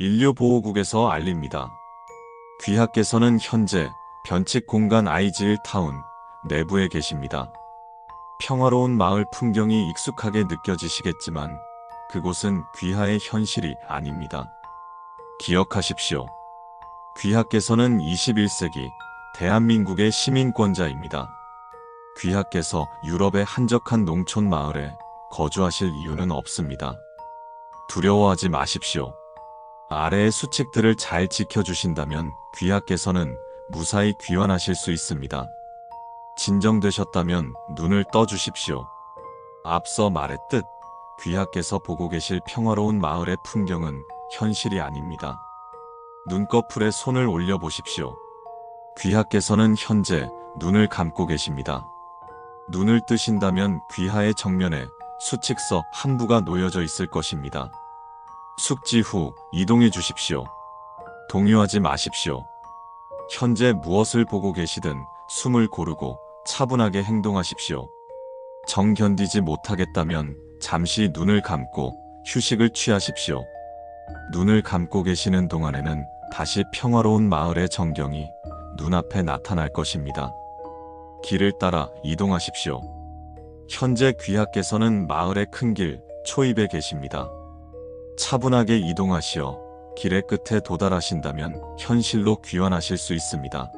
인류보호국에서 알립니다. 귀하께서는 현재 변칙 공간 아이즈일 타운 내부에 계십니다. 평화로운 마을 풍경이 익숙하게 느껴지시겠지만 그곳은 귀하의 현실이 아닙니다. 기억하십시오. 귀하께서는 21세기 대한민국의 시민권자입니다. 귀하께서 유럽의 한적한 농촌 마을에 거주하실 이유는 없습니다. 두려워하지 마십시오. 아래의 수칙들을 잘 지켜주신다면 귀하께서는 무사히 귀환하실 수 있습니다. 진정되셨다면 눈을 떠주십시오. 앞서 말했듯 귀하께서 보고 계실 평화로운 마을의 풍경은 현실이 아닙니다. 눈꺼풀에 손을 올려보십시오. 귀하께서는 현재 눈을 감고 계십니다. 눈을 뜨신다면 귀하의 정면에 수칙서 한 부가 놓여져 있을 것입니다. 숙지 후 이동해 주십시오. 동요하지 마십시오. 현재 무엇을 보고 계시든 숨을 고르고 차분하게 행동하십시오. 정 견디지 못하겠다면 잠시 눈을 감고 휴식을 취하십시오. 눈을 감고 계시는 동안에는 다시 평화로운 마을의 전경이 눈앞에 나타날 것입니다. 길을 따라 이동하십시오. 현재 귀하께서는 마을의 큰 길 초입에 계십니다. 차분하게 이동하시어 길의 끝에 도달하신다면 현실로 귀환하실 수 있습니다.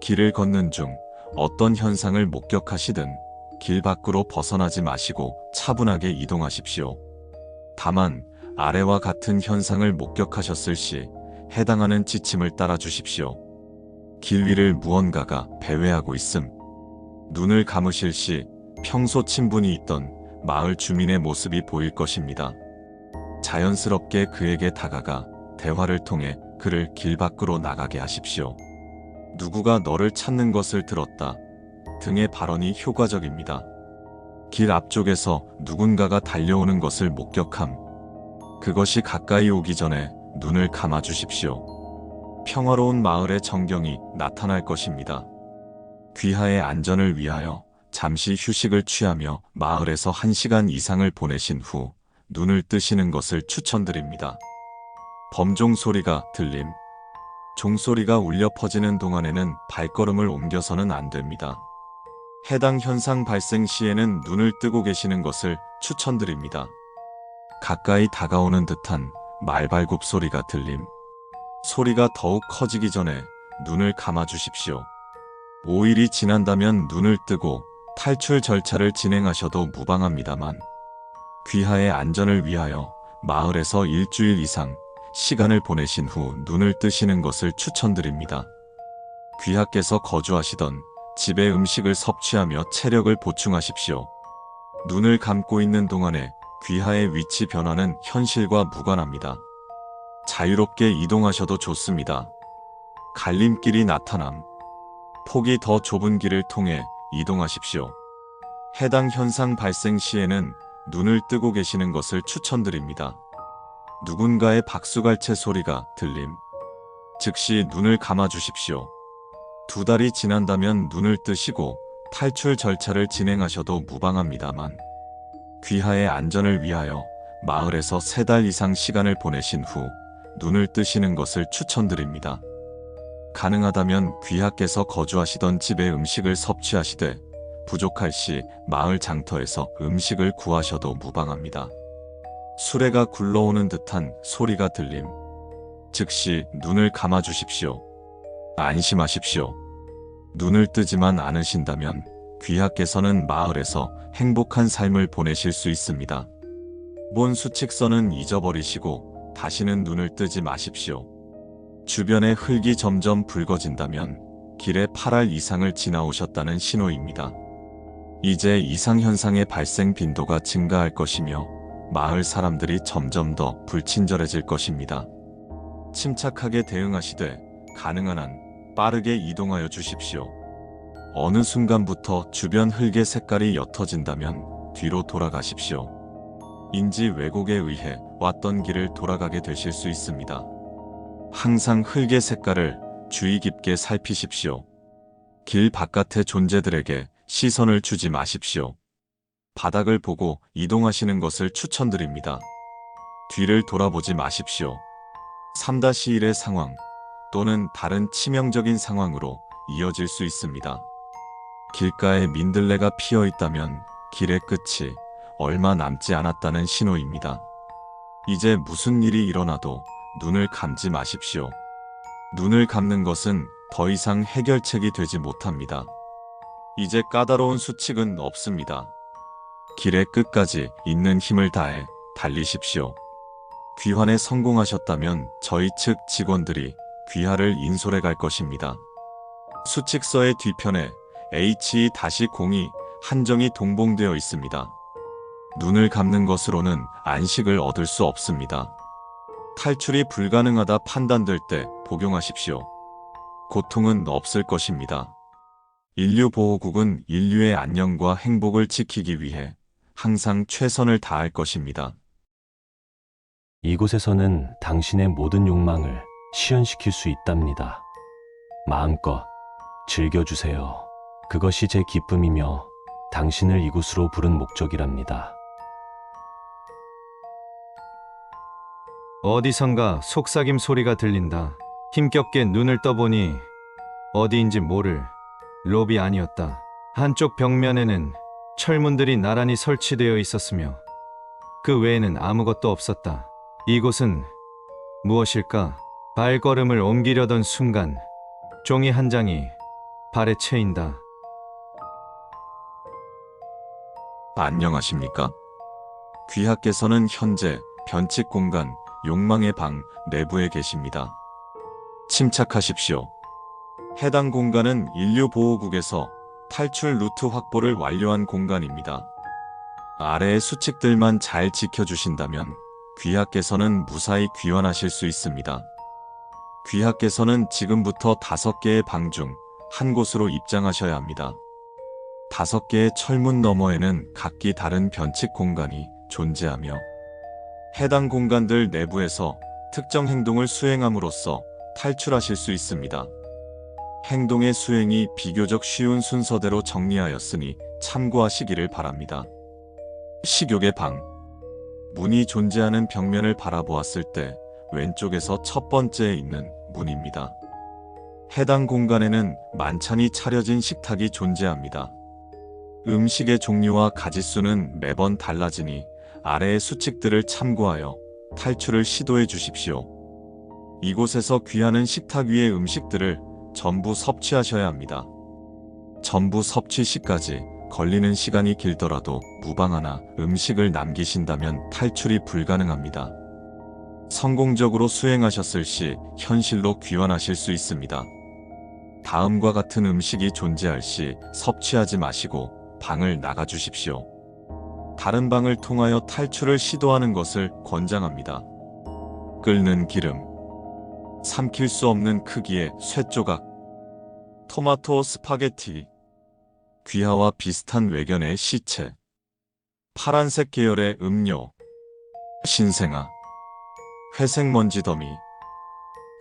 길을 걷는 중 어떤 현상을 목격하시든 길 밖으로 벗어나지 마시고 차분하게 이동하십시오. 다만 아래와 같은 현상을 목격하셨을 시 해당하는 지침을 따라 주십시오. 길 위를 무언가가 배회하고 있음. 눈을 감으실 시 평소 친분이 있던 마을 주민의 모습이 보일 것입니다. 자연스럽게 그에게 다가가 대화를 통해 그를 길 밖으로 나가게 하십시오. 누구가 너를 찾는 것을 들었다. 등의 발언이 효과적입니다. 길 앞쪽에서 누군가가 달려오는 것을 목격함. 그것이 가까이 오기 전에 눈을 감아 주십시오. 평화로운 마을의 정경이 나타날 것입니다. 귀하의 안전을 위하여 잠시 휴식을 취하며 마을에서 1시간 이상을 보내신 후 눈을 뜨시는 것을 추천드립니다. 범종 소리가 들림. 종소리가 울려 퍼지는 동안에는 발걸음을 옮겨서는 안 됩니다. 해당 현상 발생 시에는 눈을 뜨고 계시는 것을 추천드립니다. 가까이 다가오는 듯한 말발굽 소리가 들림. 소리가 더욱 커지기 전에 눈을 감아 주십시오. 5일이 지난다면 눈을 뜨고 탈출 절차를 진행하셔도 무방합니다만 귀하의 안전을 위하여 마을에서 일주일 이상 시간을 보내신 후 눈을 뜨시는 것을 추천드립니다. 귀하께서 거주하시던 집의 음식을 섭취하며 체력을 보충하십시오. 눈을 감고 있는 동안에 귀하의 위치 변화는 현실과 무관합니다. 자유롭게 이동하셔도 좋습니다. 갈림길이 나타남. 폭이 더 좁은 길을 통해 이동하십시오. 해당 현상 발생 시에는 눈을 뜨고 계시는 것을 추천드립니다. 누군가의 박수갈채 소리가 들림. 즉시 눈을 감아 주십시오. 두 달이 지난다면 눈을 뜨시고 탈출 절차를 진행하셔도 무방합니다만 귀하의 안전을 위하여 마을에서 세 달 이상 시간을 보내신 후 눈을 뜨시는 것을 추천드립니다. 가능하다면 귀하께서 거주하시던 집의 음식을 섭취하시되 부족할 시 마을 장터에서 음식을 구하셔도 무방합니다. 수레가 굴러오는 듯한 소리가 들림. 즉시 눈을 감아 주십시오. 안심하십시오. 눈을 뜨지만 않으신다면 귀하께서는 마을에서 행복한 삶을 보내실 수 있습니다. 본 수칙서는 잊어버리시고 다시는 눈을 뜨지 마십시오. 주변의 흙이 점점 붉어진다면 길에 8알 이상을 지나오셨다는 신호입니다. 이제 이상현상의 발생 빈도가 증가할 것이며 마을 사람들이 점점 더 불친절해질 것입니다. 침착하게 대응하시되 가능한 한 빠르게 이동하여 주십시오. 어느 순간부터 주변 흙의 색깔이 옅어진다면 뒤로 돌아가십시오. 인지 왜곡에 의해 왔던 길을 돌아가게 되실 수 있습니다. 항상 흙의 색깔을 주의 깊게 살피십시오. 길 바깥의 존재들에게 시선을 주지 마십시오. 바닥을 보고 이동하시는 것을 추천드립니다. 뒤를 돌아보지 마십시오. 3-1의 상황 또는 다른 치명적인 상황으로 이어질 수 있습니다. 길가에 민들레가 피어 있다면 길의 끝이 얼마 남지 않았다는 신호입니다. 이제 무슨 일이 일어나도 눈을 감지 마십시오. 눈을 감는 것은 더 이상 해결책이 되지 못합니다. 이제 까다로운 수칙은 없습니다. 길의 끝까지 있는 힘을 다해 달리십시오. 귀환에 성공하셨다면 저희 측 직원들이 귀하를 인솔해 갈 것입니다. 수칙서의 뒤편에 H-02 한정이 동봉되어 있습니다. 눈을 감는 것으로는 안식을 얻을 수 없습니다. 탈출이 불가능하다 판단될 때 복용하십시오. 고통은 없을 것입니다. 인류보호국은 인류의 안녕과 행복을 지키기 위해 항상 최선을 다할 것입니다. 이곳에서는 당신의 모든 욕망을 실현시킬 수 있답니다. 마음껏 즐겨주세요. 그것이 제 기쁨이며 당신을 이곳으로 부른 목적이랍니다. 어디선가 속삭임 소리가 들린다. 힘겹게 눈을 떠보니 어디인지 모를 롭이 아니었다. 한쪽 벽면에는 철문들이 나란히 설치되어 있었으며 그 외에는 아무것도 없었다. 이곳은 무엇일까? 발걸음을 옮기려던 순간 종이 한 장이 발에 채인다. 안녕하십니까? 귀하께서는 현재 변칙 공간 욕망의 방 내부에 계십니다. 침착하십시오. 해당 공간은 인류보호국에서 탈출 루트 확보를 완료한 공간입니다. 아래의 수칙들만 잘 지켜주신다면 귀하께서는 무사히 귀환하실 수 있습니다. 귀하께서는 지금부터 다섯 개의 방 중 한 곳으로 입장하셔야 합니다. 다섯 개의 철문 너머에는 각기 다른 변칙 공간이 존재하며 해당 공간들 내부에서 특정 행동을 수행함으로써 탈출하실 수 있습니다. 행동의 수행이 비교적 쉬운 순서대로 정리하였으니 참고하시기를 바랍니다. 식욕의 방 문이 존재하는 벽면을 바라보았을 때 왼쪽에서 첫 번째에 있는 문입니다. 해당 공간에는 만찬이 차려진 식탁이 존재합니다. 음식의 종류와 가짓수는 매번 달라지니 아래의 수칙들을 참고하여 탈출을 시도해 주십시오. 이곳에서 귀하는 식탁 위의 음식들을 전부 섭취하셔야 합니다. 전부 섭취 시까지 걸리는 시간이 길더라도 무방하나 음식을 남기신다면 탈출이 불가능합니다. 성공적으로 수행하셨을 시 현실로 귀환하실 수 있습니다. 다음과 같은 음식이 존재할 시 섭취하지 마시고 방을 나가 주십시오. 다른 방을 통하여 탈출을 시도하는 것을 권장합니다. 끓는 기름, 삼킬 수 없는 크기의 쇠조각, 토마토 스파게티, 귀하와 비슷한 외견의 시체, 파란색 계열의 음료, 신생아, 회색 먼지 더미,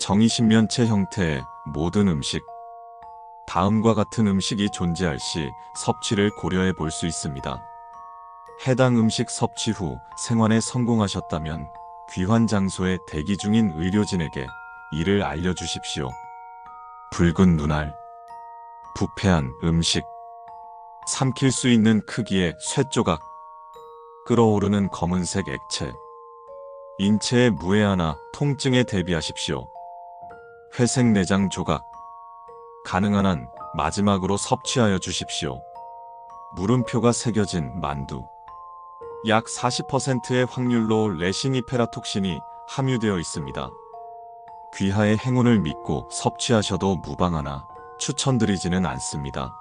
정이신면체 형태의 모든 음식, 다음과 같은 음식이 존재할 시 섭취를 고려해 볼 수 있습니다. 해당 음식 섭취 후 생활에 성공하셨다면 귀환 장소에 대기 중인 의료진에게 이를 알려주십시오. 붉은 눈알, 부패한 음식, 삼킬 수 있는 크기의 쇠조각, 끓어오르는 검은색 액체, 인체의 무해하나 통증에 대비하십시오. 회색 내장 조각, 가능한 한 마지막으로 섭취하여 주십시오. 물음표가 새겨진 만두. 약 40%의 확률로 레시니페라톡신이 함유되어 있습니다. 귀하의 행운을 믿고 섭취하셔도 무방하나 추천드리지는 않습니다.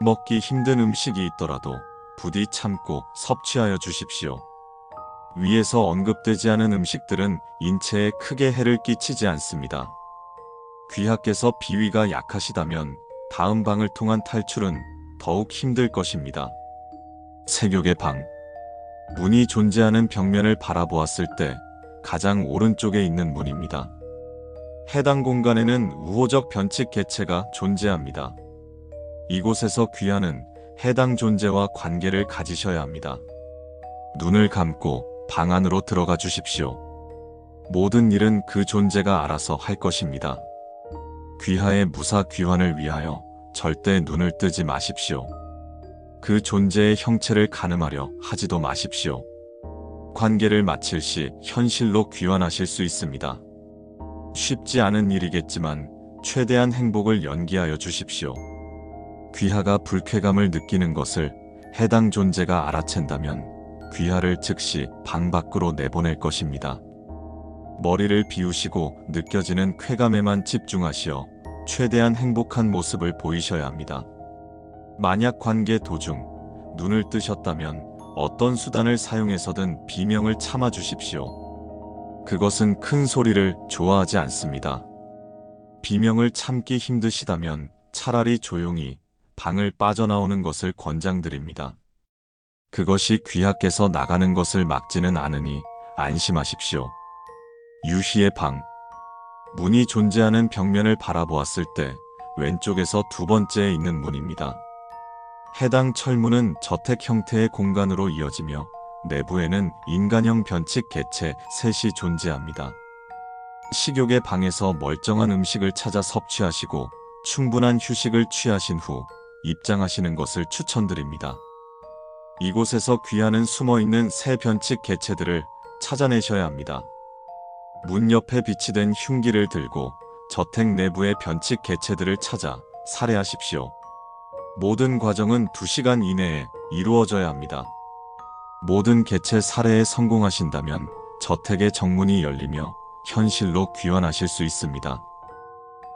먹기 힘든 음식이 있더라도 부디 참고 섭취하여 주십시오. 위에서 언급되지 않은 음식들은 인체에 크게 해를 끼치지 않습니다. 귀하께서 비위가 약하시다면 다음 방을 통한 탈출은 더욱 힘들 것입니다. 세격의 방. 문이 존재하는 벽면을 바라보았을 때 가장 오른쪽에 있는 문입니다. 해당 공간에는 우호적 변칙 개체가 존재합니다. 이곳에서 귀하는 해당 존재와 관계를 가지셔야 합니다. 눈을 감고 방 안으로 들어가 주십시오. 모든 일은 그 존재가 알아서 할 것입니다. 귀하의 무사 귀환을 위하여 절대 눈을 뜨지 마십시오. 그 존재의 형체를 가늠하려 하지도 마십시오. 관계를 마칠 시 현실로 귀환하실 수 있습니다. 쉽지 않은 일이겠지만 최대한 행복을 연기하여 주십시오. 귀하가 불쾌감을 느끼는 것을 해당 존재가 알아챈다면 귀하를 즉시 방 밖으로 내보낼 것입니다. 머리를 비우시고 느껴지는 쾌감에만 집중하시어 최대한 행복한 모습을 보이셔야 합니다. 만약 관계 도중 눈을 뜨셨다면 어떤 수단을 사용해서든 비명을 참아 주십시오. 그것은 큰 소리를 좋아하지 않습니다. 비명을 참기 힘드시다면 차라리 조용히 방을 빠져나오는 것을 권장드립니다. 그것이 귀하께서 나가는 것을 막지는 않으니 안심하십시오. 유희의 방. 문이 존재하는 벽면을 바라보았을 때 왼쪽에서 두 번째에 있는 문입니다. 해당 철문은 저택 형태의 공간으로 이어지며 내부에는 인간형 변칙 개체 셋이 존재합니다. 식욕의 방에서 멀쩡한 음식을 찾아 섭취하시고 충분한 휴식을 취하신 후 입장하시는 것을 추천드립니다. 이곳에서 귀하는 숨어 있는 새 변칙 개체들을 찾아내셔야 합니다. 문 옆에 비치된 흉기를 들고 저택 내부의 변칙 개체들을 찾아 살해하십시오. 모든 과정은 2시간 이내에 이루어져야 합니다. 모든 개체 살해에 성공하신다면 저택의 정문이 열리며 현실로 귀환하실 수 있습니다.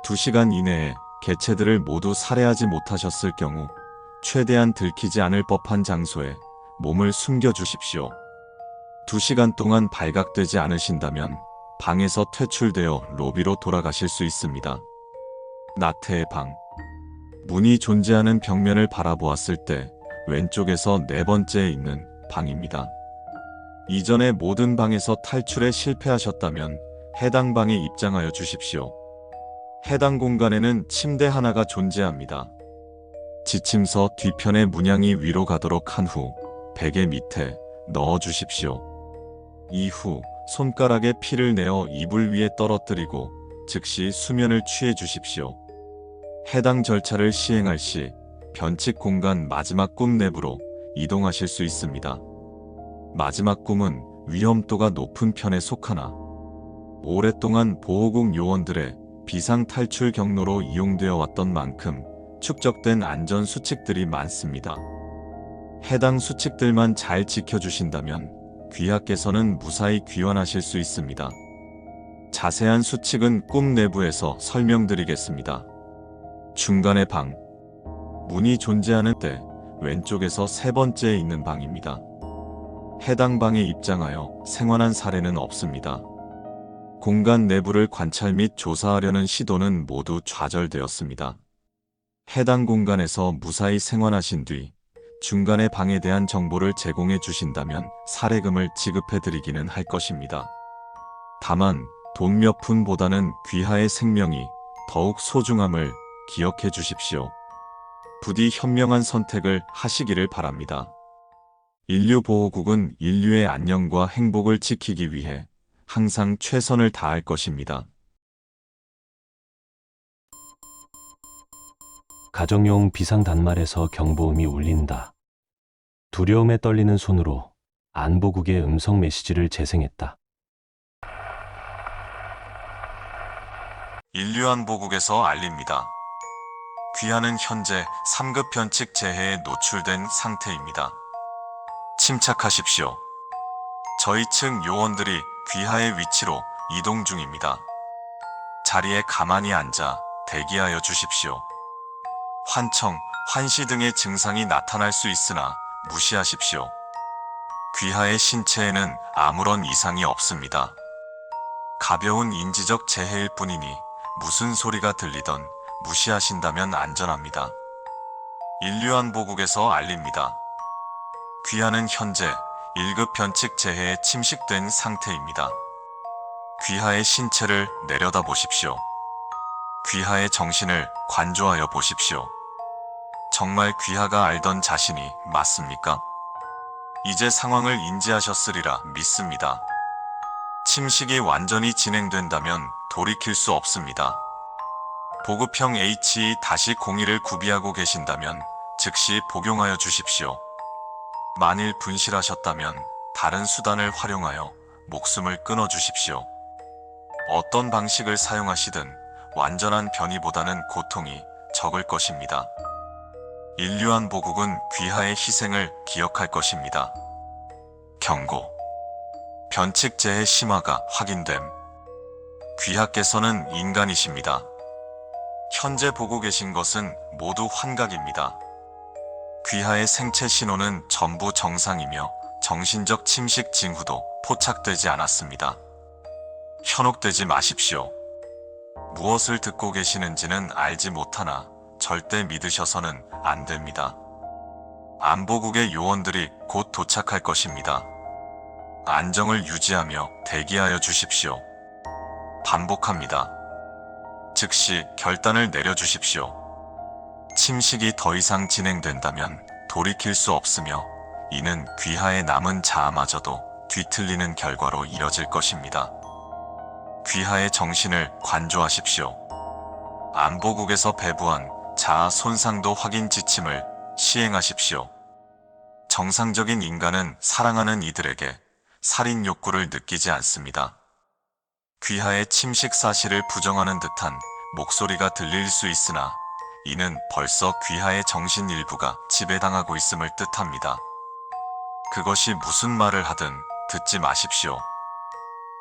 2시간 이내에 개체들을 모두 살해하지 못하셨을 경우 최대한 들키지 않을 법한 장소에 몸을 숨겨 주십시오. 2시간 동안 발각되지 않으신다면 방에서 퇴출되어 로비로 돌아가실 수 있습니다. 나태의 방. 문이 존재하는 벽면을 바라보았을 때 왼쪽에서 네 번째에 있는 방입니다. 이전의 모든 방에서 탈출에 실패하셨다면 해당 방에 입장하여 주십시오. 해당 공간에는 침대 하나가 존재합니다. 지침서 뒤편의 문양이 위로 가도록 한 후 베개 밑에 넣어 주십시오. 이후 손가락에 피를 내어 이불 위에 떨어뜨리고 즉시 수면을 취해 주십시오. 해당 절차를 시행할 시 변칙 공간 마지막 꿈 내부로 이동하실 수 있습니다. 마지막 꿈은 위험도가 높은 편에 속하나 오랫동안 보호국 요원들의 비상 탈출 경로로 이용되어 왔던 만큼 축적된 안전 수칙들이 많습니다. 해당 수칙들만 잘 지켜주신다면 귀하께서는 무사히 귀환하실 수 있습니다. 자세한 수칙은 꿈 내부에서 설명드리겠습니다. 중간의 방. 문이 존재하는 때 왼쪽에서 세 번째에 있는 방입니다. 해당 방에 입장하여 생활한 사례는 없습니다. 공간 내부를 관찰 및 조사하려는 시도는 모두 좌절되었습니다. 해당 공간에서 무사히 생활하신 뒤 중간의 방에 대한 정보를 제공해 주신다면 사례금을 지급해 드리기는 할 것입니다. 다만 돈 몇 푼보다는 귀하의 생명이 더욱 소중함을 기억해 주십시오. 부디 현명한 선택을 하시기를 바랍니다. 인류보호국은 인류의 안녕과 행복을 지키기 위해 항상 최선을 다할 것입니다. 가정용 비상 단말에서 경보음이 울린다. 두려움에 떨리는 손으로 안보국의 음성 메시지를 재생했다. 인류안보국에서 알립니다. 귀하는 현재 3급 변칙 재해에 노출된 상태입니다. 침착하십시오. 저희 측 요원들이 귀하의 위치로 이동 중입니다. 자리에 가만히 앉아 대기하여 주십시오. 환청, 환시 등의 증상이 나타날 수 있으나 무시하십시오. 귀하의 신체에는 아무런 이상이 없습니다. 가벼운 인지적 재해일 뿐이니 무슨 소리가 들리던 무시하신다면 안전합니다. 인류안보국에서 알립니다. 귀하는 현재 1급 변칙 재해에 침식된 상태입니다. 귀하의 신체를 내려다 보십시오. 귀하의 정신을 관조하여 보십시오. 정말 귀하가 알던 자신이 맞습니까? 이제 상황을 인지하셨으리라 믿습니다. 침식이 완전히 진행된다면 돌이킬 수 없습니다. 보급형 HE-02를 구비하고 계신다면 즉시 복용하여 주십시오. 만일 분실하셨다면 다른 수단을 활용하여 목숨을 끊어 주십시오. 어떤 방식을 사용하시든 완전한 변이보다는 고통이 적을 것입니다. 인류한 보국은 귀하의 희생을 기억할 것입니다. 경고. 변칙제의 심화가 확인됨. 귀하께서는 인간이십니다. 현재 보고 계신 것은 모두 환각입니다. 귀하의 생체 신호는 전부 정상이며 정신적 침식 징후도 포착되지 않았습니다. 현혹되지 마십시오. 무엇을 듣고 계시는지는 알지 못하나 절대 믿으셔서는 안 됩니다. 안보국의 요원들이 곧 도착할 것입니다. 안정을 유지하며 대기하여 주십시오. 반복합니다. 즉시 결단을 내려주십시오. 침식이 더 이상 진행된다면 돌이킬 수 없으며 이는 귀하의 남은 자아마저도 뒤틀리는 결과로 이뤄질 것입니다. 귀하의 정신을 관조하십시오. 안보국에서 배부한 자아 손상도 확인 지침을 시행하십시오. 정상적인 인간은 사랑하는 이들에게 살인 욕구를 느끼지 않습니다. 귀하의 침식 사실을 부정하는 듯한 목소리가 들릴 수 있으나 이는 벌써 귀하의 정신 일부가 지배당하고 있음을 뜻합니다. 그것이 무슨 말을 하든 듣지 마십시오.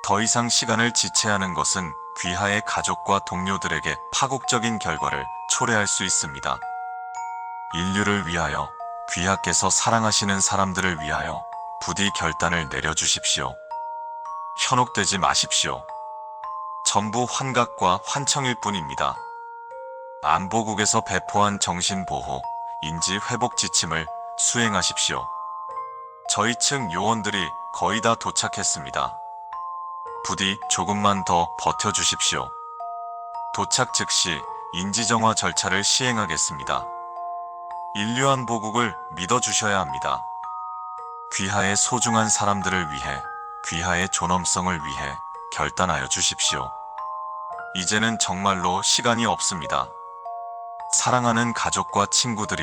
더 이상 시간을 지체하는 것은 귀하의 가족과 동료들에게 파국적인 결과를 초래할 수 있습니다. 인류를 위하여 귀하께서 사랑하시는 사람들을 위하여 부디 결단을 내려주십시오. 현혹되지 마십시오. 전부 환각과 환청일 뿐입니다. 안보국에서 배포한 정신보호, 인지회복 지침을 수행하십시오. 저희 측 요원들이 거의 다 도착했습니다. 부디 조금만 더 버텨주십시오. 도착 즉시 인지정화 절차를 시행하겠습니다. 인류한 보국을 믿어주셔야 합니다. 귀하의 소중한 사람들을 위해, 귀하의 존엄성을 위해 결단하여 주십시오. 이제는 정말로 시간이 없습니다. 사랑하는 가족과 친구들이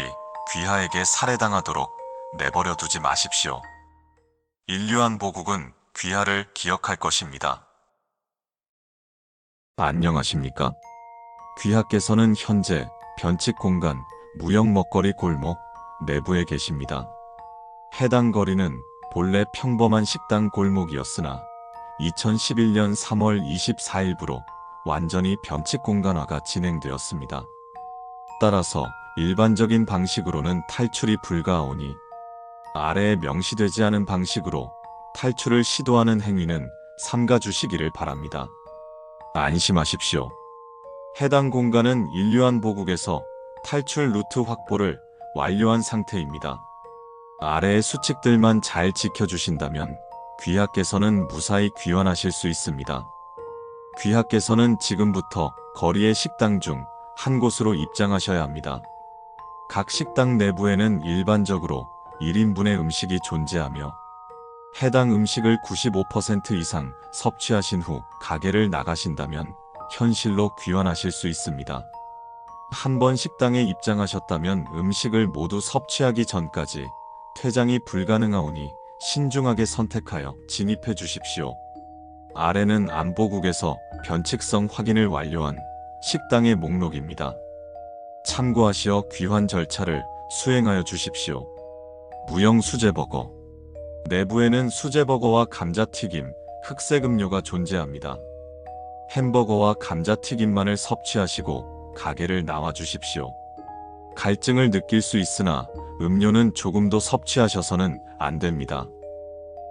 귀하에게 살해당하도록 내버려 두지 마십시오. 인류한 보국은 귀하를 기억할 것입니다. 안녕하십니까? 귀하께서는 현재 변칙 공간 무역 먹거리 골목 내부에 계십니다. 해당 거리는 본래 평범한 식당 골목이었으나 2011년 3월 24일부로 완전히 변칙 공간화가 진행되었습니다. 따라서 일반적인 방식으로는 탈출이 불가하오니 아래에 명시되지 않은 방식으로 탈출을 시도하는 행위는 삼가주시기를 바랍니다. 안심하십시오. 해당 공간은 인류한 보국에서 탈출 루트 확보를 완료한 상태입니다. 아래의 수칙들만 잘 지켜주신다면 귀하께서는 무사히 귀환하실 수 있습니다. 귀하께서는 지금부터 거리의 식당 중 한 곳으로 입장하셔야 합니다. 각 식당 내부에는 일반적으로 1인분의 음식이 존재하며 해당 음식을 95% 이상 섭취하신 후 가게를 나가신다면 현실로 귀환하실 수 있습니다. 한 번 식당에 입장하셨다면 음식을 모두 섭취하기 전까지 퇴장이 불가능하오니 신중하게 선택하여 진입해 주십시오. 아래는 안보국에서 변칙성 확인을 완료한 식당의 목록입니다. 참고하시어 귀환 절차를 수행하여 주십시오. 무형 수제버거 내부에는 수제버거와 감자튀김, 흑색 음료가 존재합니다. 햄버거와 감자튀김만을 섭취하시고 가게를 나와 주십시오. 갈증을 느낄 수 있으나 음료는 조금도 섭취하셔서는 안 됩니다.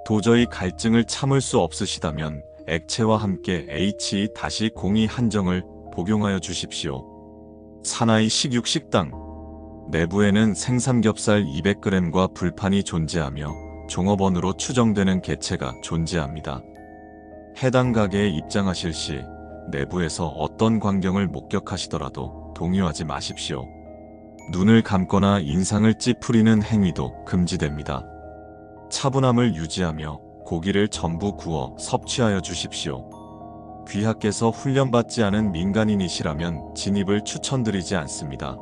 도저히 갈증을 참을 수 없으시다면 액체와 함께 H-02 한정을 복용하여 주십시오. 사나이 식육 식당 내부에는 생삼겹살 200g과 불판이 존재하며 종업원으로 추정되는 개체가 존재합니다. 해당 가게에 입장하실 시 내부에서 어떤 광경을 목격하시더라도 동요하지 마십시오. 눈을 감거나 인상을 찌푸리는 행위도 금지됩니다. 차분함을 유지하며 고기를 전부 구워 섭취하여 주십시오. 귀하께서 훈련받지 않은 민간인이시라면 진입을 추천드리지 않습니다.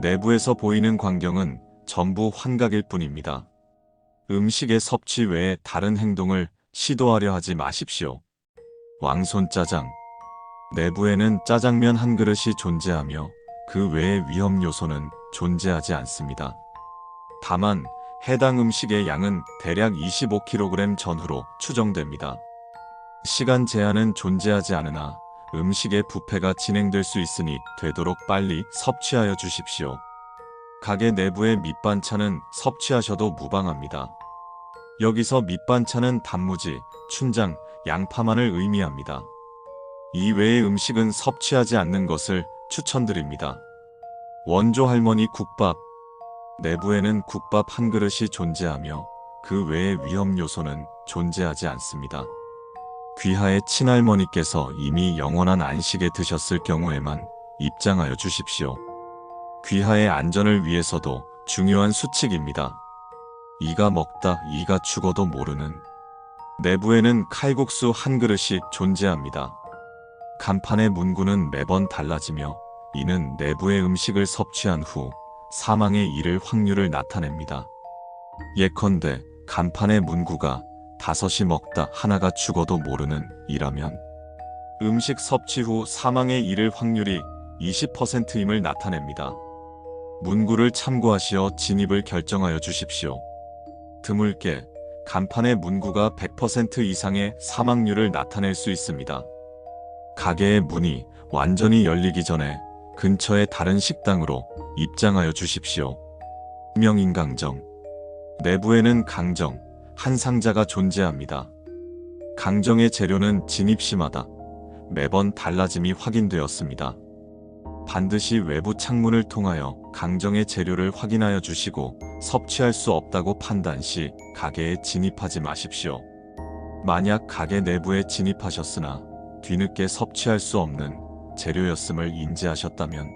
내부에서 보이는 광경은 전부 환각일 뿐입니다. 음식의 섭취 외에 다른 행동을 시도하려 하지 마십시오. 왕손 짜장. 내부에는 짜장면 한 그릇이 존재하며 그 외의 위험 요소는 존재하지 않습니다. 다만 해당 음식의 양은 대략 25kg 전후로 추정됩니다. 시간 제한은 존재하지 않으나 음식의 부패가 진행될 수 있으니 되도록 빨리 섭취하여 주십시오. 가게 내부의 밑반찬은 섭취하셔도 무방합니다. 여기서 밑반찬은 단무지, 춘장, 양파만을 의미합니다. 이 외의 음식은 섭취하지 않는 것을 추천드립니다. 원조 할머니 국밥. 내부에는 국밥 한 그릇이 존재하며 그 외의 위험 요소는 존재하지 않습니다. 귀하의 친할머니께서 이미 영원한 안식에 드셨을 경우에만 입장하여 주십시오. 귀하의 안전을 위해서도 중요한 수칙입니다. 이가 먹다 이가 죽어도 모르는 내부에는 칼국수 한 그릇이 존재합니다. 간판의 문구는 매번 달라지며 이는 내부의 음식을 섭취한 후 사망에 이를 확률을 나타냅니다. 예컨대 간판의 문구가 다섯이 먹다 하나가 죽어도 모르는 이라면 음식 섭취 후 사망에 이를 확률이 20%임을 나타냅니다. 문구를 참고하시어 진입을 결정하여 주십시오. 드물게 간판의 문구가 100% 이상의 사망률을 나타낼 수 있습니다. 가게의 문이 완전히 열리기 전에 근처의 다른 식당으로 입장하여 주십시오. 명인 강정. 내부에는 강정, 한 상자가 존재합니다. 강정의 재료는 진입시마다 매번 달라짐이 확인되었습니다. 반드시 외부 창문을 통하여 강정의 재료를 확인하여 주시고 섭취할 수 없다고 판단 시 가게에 진입하지 마십시오. 만약 가게 내부에 진입하셨으나 뒤늦게 섭취할 수 없는 재료였음을 인지하셨다면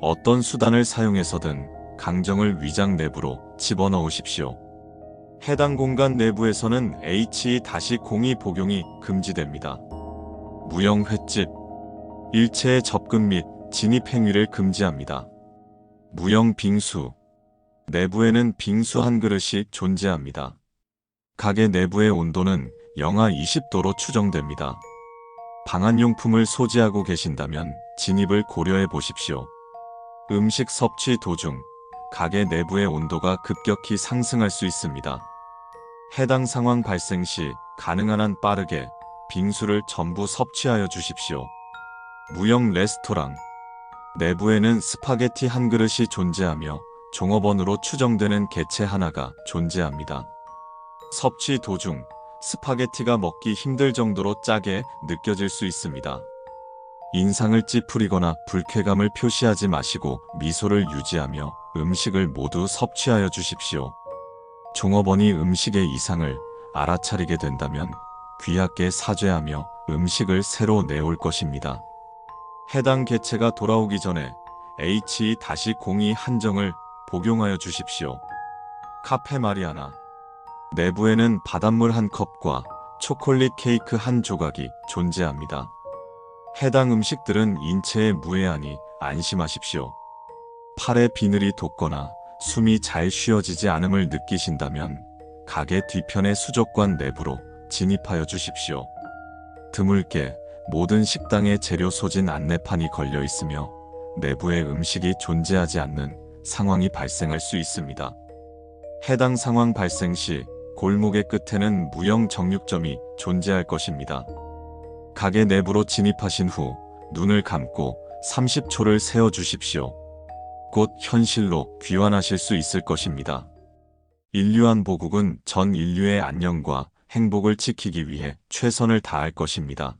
어떤 수단을 사용해서든 강정을 위장 내부로 집어넣으십시오. 해당 공간 내부에서는 H-02 복용이 금지됩니다. 무형 횟집 일체의 접근 및 진입 행위를 금지합니다. 무형 빙수 내부에는 빙수 한 그릇이 존재합니다. 가게 내부의 온도는 영하 20도로 추정됩니다. 방한용품을 소지하고 계신다면 진입을 고려해 보십시오. 음식 섭취 도중 가게 내부의 온도가 급격히 상승할 수 있습니다. 해당 상황 발생 시 가능한 한 빠르게 빙수를 전부 섭취하여 주십시오. 무형 레스토랑 내부에는 스파게티 한 그릇이 존재하며 종업원으로 추정되는 개체 하나가 존재합니다. 섭취 도중 스파게티가 먹기 힘들 정도로 짜게 느껴질 수 있습니다. 인상을 찌푸리거나 불쾌감을 표시하지 마시고 미소를 유지하며 음식을 모두 섭취하여 주십시오. 종업원이 음식의 이상을 알아차리게 된다면 귀하께 사죄하며 음식을 새로 내올 것입니다. 해당 개체가 돌아오기 전에 H-02 한정을 복용하여 주십시오. 카페 마리아나 내부에는 바닷물 한 컵과 초콜릿 케이크 한 조각이 존재합니다. 해당 음식들은 인체에 무해하니 안심하십시오. 팔에 비늘이 돋거나 숨이 잘 쉬어지지 않음을 느끼신다면 가게 뒤편의 수족관 내부로 진입하여 주십시오. 드물게 모든 식당에 재료 소진 안내판이 걸려 있으며 내부에 음식이 존재하지 않는 상황이 발생할 수 있습니다. 해당 상황 발생 시 골목의 끝에는 무형 정육점이 존재할 것입니다. 가게 내부로 진입하신 후 눈을 감고 30초를 세워 주십시오. 곧 현실로 귀환하실 수 있을 것입니다. 인류한 보국은 전 인류의 안녕과 행복을 지키기 위해 최선을 다할 것입니다.